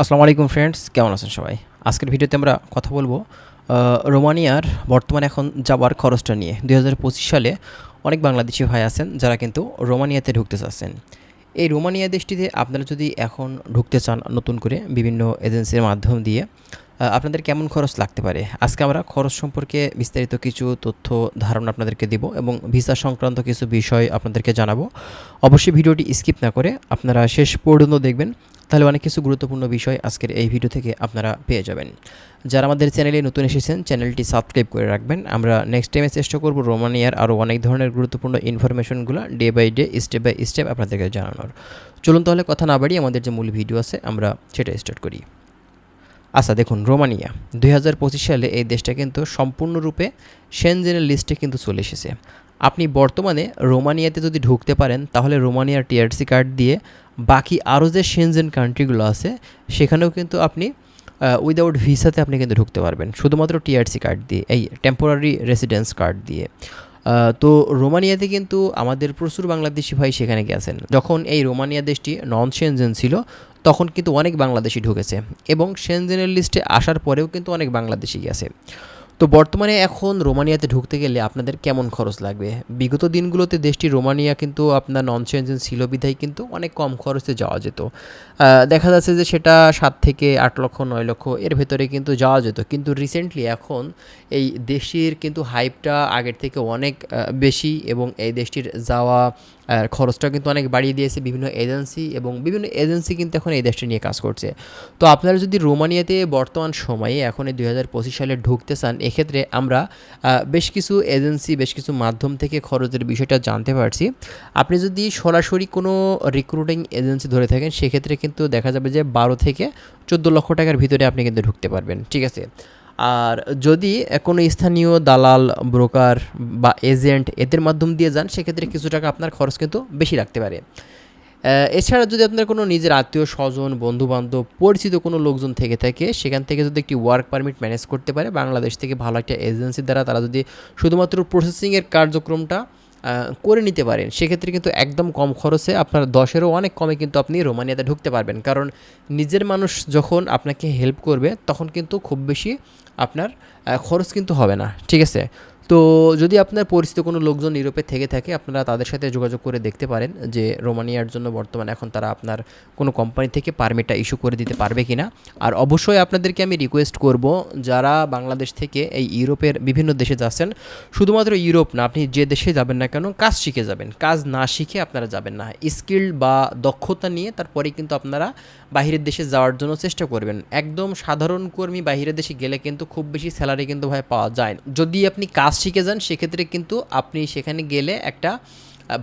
আসসালামু আলাইকুম ফ্রেন্ডস কেমন আছেন সবাই? আজকের ভিডিওতে আমরা কথা বলব রোমানিয়ার বর্তমানে এখন যাবার খরচটা নিয়ে। দু হাজার পঁচিশ সালে অনেক বাংলাদেশি ভাই আছেন যারা কিন্তু রোমানিয়াতে ঢুকতে চাচ্ছেন। এই রোমানিয়া দেশটিতে আপনারা যদি এখন ঢুকতে চান নতুন করে বিভিন্ন এজেন্সির মাধ্যম দিয়ে আপনাদের কেমন খরচ লাগতে পারে? আজকে আমরা খরচ সম্পর্কে বিস্তারিত কিছু তথ্য, ধারণা আপনাদেরকে দেব এবং ভিসা সংক্রান্ত কিছু বিষয় আপনাদেরকে জানাব। অবশ্যই ভিডিওটি স্কিপ না করে আপনারা শেষ পর্যন্ত দেখবেন। তাহলে অনেক কিছু গুরুত্বপূর্ণ বিষয় আজকের এই ভিডিও থেকে আপনারা পেয়ে যাবেন। যারা আমাদের চ্যানেলে নতুন এসেছেন, চ্যানেলটি সাবস্ক্রাইব করে রাখবেন। আমরা নেক্সট টাইমে চেষ্টা করব রোমানিয়ার আরও অনেক ধরনের গুরুত্বপূর্ণ ইনফরমেশনগুলো day by day step by step আপনাদেরকে জানানোর। চলুন তাহলে কথা না বাড়িয়ে আমাদের যে মূল ভিডিও আছে, আমরা সেটা স্টার্ট করি। আচ্ছা দেখুন রোমানিয়া দুই হাজার পঁচিশ সালে এই দেশটা কিন্তু সম্পূর্ণরূপে সেনজেনের লিস্টে কিন্তু চলে এসেছে। আপনি বর্তমানে রোমানিয়াতে যদি ঢুকতে পারেন, তাহলে রোমানিয়ার টিআরসি কার্ড দিয়ে বাকি আরও যে সেনজেন কান্ট্রিগুলো আছে, সেখানেও কিন্তু আপনি উইদাউট ভিসাতে আপনি কিন্তু ঢুকতে পারবেন। শুধুমাত্র টিআরসি কার্ড দিয়ে, এই টেম্পোরারি রেসিডেন্স কার্ড দিয়ে। তো রোমানিয়াতে কিন্তু আমাদের প্রচুর বাংলাদেশি ভাই সেখানে গেছেন। যখন এই রোমানিয়া দেশটি নন সেনজেন ছিল, তখন কিন্তু অনেক বাংলাদেশি ঢুকেছে এবং সেনজেনের লিস্টে আসার পরেও কিন্তু অনেক বাংলাদেশি গেছে। তো বর্তমানে এখন রোমানিয়াতে ঢুকতে গেলে আপনাদের কেমন খরচ লাগবে? বিগত দিনগুলোতে দেশটি রোমানিয়া কিন্তু আপনার নন সেনজেন ছিল বিধায় কিন্তু অনেক কম খরচে যাওয়া যেত। দেখা যাচ্ছে যে সেটা সাত থেকে আট লক্ষ, নয় লক্ষ এর ভেতরে কিন্তু যাওয়া যেত। কিন্তু রিসেন্টলি এখন এই দেশটির কিন্তু হাইপটা আগের থেকে অনেক বেশি এবং এই দেশটির যাওয়া খরচটা কিন্তু অনেক বাড়িয়ে দিয়েছে বিভিন্ন এজেন্সি এবং বিভিন্ন এজেন্সি কিন্তু এখন এই দেশটি নিয়ে কাজ করছে। তো আপনারা যদি রোমানিয়াতে বর্তমান সময়ে এখন এই দুই হাজার পঁচিশ সালে ঢুকতে চান এক্ষেত্রে আমরা বেশ কিছু এজেন্সি, বেশ কিছু মাধ্যম থেকে খরচের বিষয়টা জানতে পারছি। আপনি যদি সরাসরি কোনো রিক্রুটিং এজেন্সি ধরে থাকেন, সেক্ষেত্রে কিন্তু দেখা যাবে যে বারো থেকে চোদ্দ লক্ষ টাকার ভিতরে আপনি কিন্তু ঢুকতে পারবেন, ঠিক আছে? আর যদি কোনো স্থানীয় দালাল ব্রোকার বা এজেন্ট এদের মাধ্যম দিয়ে যান, সেক্ষেত্রে কিছু টাকা আপনার খরচ কিন্তু বেশি রাখতে পারে। এছাড়া যদি আপনার কোনো নিজের আত্মীয় স্বজন বন্ধু বান্ধব পরিচিত কোনো লোকজন থেকে থাকে, সেখান থেকে যদি একটি ওয়ার্ক পারমিট ম্যানেজ করতে পারে, বাংলাদেশ থেকে ভালো একটা এজেন্সির দ্বারা তারা যদি শুধুমাত্র প্রসেসিংয়ের কার্যক্রমটা করে নিতে পারেন, সেক্ষেত্রে কিন্তু একদম কম খরচে আপনার দশেরও অনেক কমে কিন্তু আপনি রোমানিয়াতে ঢুকতে পারবেন। কারণ নিজের মানুষ যখন আপনাকে হেল্প করবে, তখন কিন্তু খুব বেশি আপনার খরচ কিন্তু হবে না, ঠিক আছে? তো যদি আপনার পরিচিত কোনো লোকজন ইউরোপে থেকে থাকে, আপনারা তাদের সাথে যোগাযোগ করে দেখতে পারেন যে রোমানিয়ার জন্য বর্তমানে এখন তারা আপনার কোনো কোম্পানি থেকে পারমিটটা ইস্যু করে দিতে পারবে কি না আর অবশ্যই আপনাদেরকে আমি রিকোয়েস্ট করব, যারা বাংলাদেশ থেকে এই ইউরোপের বিভিন্ন দেশে যাচ্ছেন, শুধুমাত্র ইউরোপ না, আপনি যে দেশে যাবেন না কেন, কাজ শিখে যাবেন। কাজ না শিখে আপনারা যাবেন না। স্কিল্ড বা দক্ষতা নিয়ে তারপরে কিন্তু আপনারা বাহিরের দেশে যাওয়ার জন্য চেষ্টা করবেন। একদম সাধারণ কর্মী বাহিরের দেশে গেলে কিন্তু খুব বেশি স্যালারি কিন্তু ভাই পাওয়া যায় যদি আপনি কাজ শিখে যান, সেক্ষেত্রে কিন্তু আপনি সেখানে গেলে একটা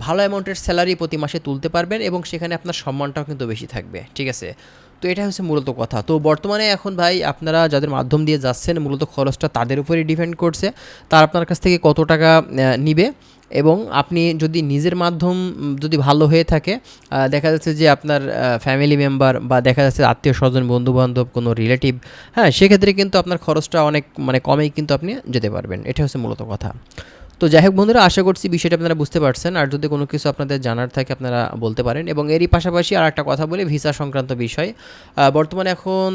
ভালো অ্যামাউন্টের স্যালারি প্রতি মাসে তুলতে পারবেন এবং সেখানে আপনার সম্মানটাও কিন্তু বেশি থাকবে। ঠিক আছে? তো এটা হচ্ছে মূলত কথা। তো বর্তমানে এখন ভাই আপনারা যাদের মাধ্যম দিয়ে যাচ্ছেন, মূলত খরচটা তাদের উপরেই ডিপেন্ড করছে। তার আপনার কাছ থেকে কত টাকা নিবে এবং আপনি যদি নিজের মাধ্যম যদি ভালো হয়ে থাকে দেখা যাচ্ছে যে আপনার ফ্যামিলি মেম্বার বা দেখা যাচ্ছে আত্মীয় স্বজন বন্ধু বান্ধব কোনো রিলেটিভ হ্যাঁ সেক্ষেত্রে কিন্তু আপনার খরচটা অনেক মানে কমেই কিন্তু আপনি যেতে পারবেন। এটা হচ্ছে মূলত কথা। তো যাই হোক বন্ধুরা, আশা করছি বিষয়টা আপনারা বুঝতে পারছেন। আর যদি কোনো কিছু আপনাদের জানার থাকে, আপনারা বলতে পারেন। এবং এরই পাশাপাশি আর একটা কথা বলি, ভিসা সংক্রান্ত বিষয়। বর্তমানে এখন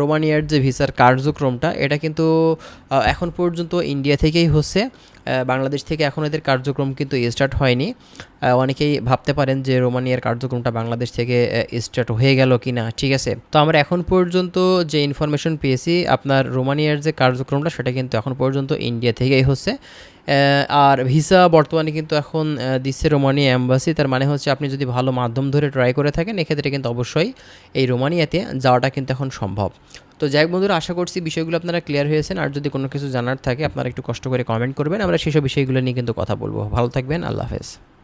রোমানিয়ার যে ভিসার কার্যক্রমটা, এটা কিন্তু এখন পর্যন্ত ইন্ডিয়া থেকেই হচ্ছে। বাংলাদেশ থেকে এখন এদের কার্যক্রম কিন্তু স্টার্ট হয়নি। অনেকেই ভাবতে পারেন যে রোমানিয়ার কার্যক্রমটা বাংলাদেশ থেকে স্টার্ট হয়ে গেল কি না ঠিক আছে? তো আমরা এখন পর্যন্ত যে ইনফরমেশন পেয়েছি, আপনার রোমানিয়ার যে কার্যক্রমটা, সেটা কিন্তু এখন পর্যন্ত ইন্ডিয়া থেকেই হচ্ছে। আর ভিসা বর্তমানে কিন্তু এখন দিচ্ছে রোমানিয়া অ্যাম্বাসি তার মানে হচ্ছে আপনি যদি ভালো মাধ্যম ধরে ট্রাই করে থাকেন, এক্ষেত্রে কিন্তু অবশ্যই এই রোমানিয়াতে যাওয়াটা কিন্তু এখন সম্ভব। তো যাই হোক বন্ধুরা, আশা করছি বিষয়গুলো আপনারা ক্লিয়ার হয়েছেন। আর যদি কোনো কিছু জানার থাকে, আপনারা একটু কষ্ট করে কমেন্ট করবেন। আমরা সেসব বিষয়গুলো নিয়ে কিন্তু কথা বলব। ভালো থাকবেন, আল্লাহ হাফেজ।